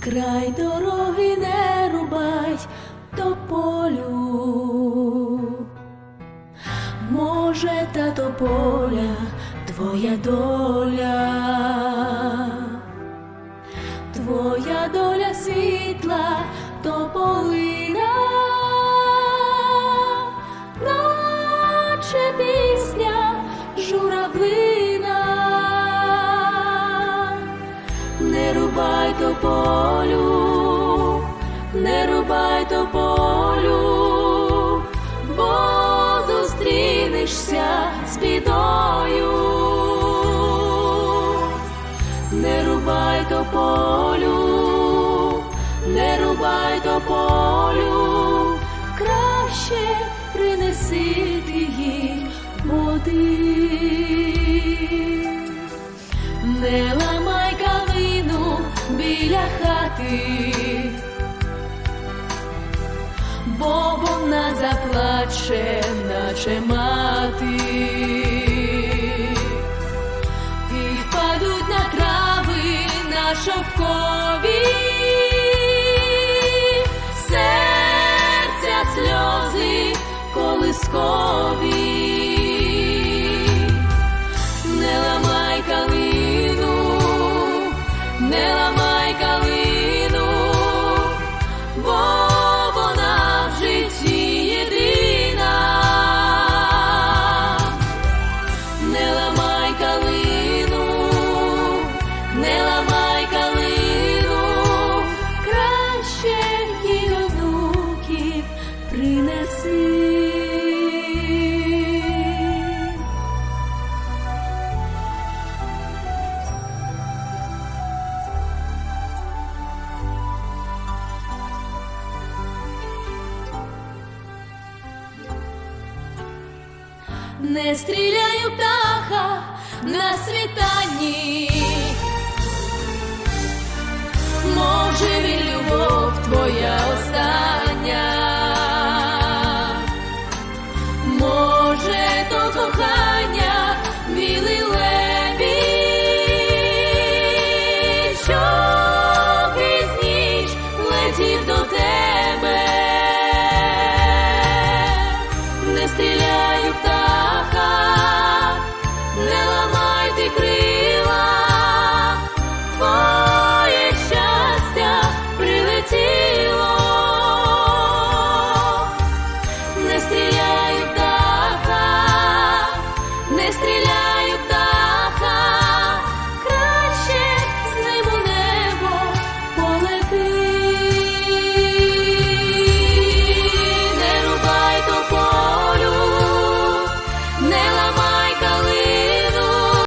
край дороги не рубай тополю. Може, та тополя твоя доля, твоя доля світла, тополина, наче рубай тополю, не рубай тополю, бо зустрінешся з бідою. Не рубай тополю, не рубай тополю, хати, бо вона заплаче, наче мати, і впадуть на трави на шовкові, не стріляю птаха на світанні.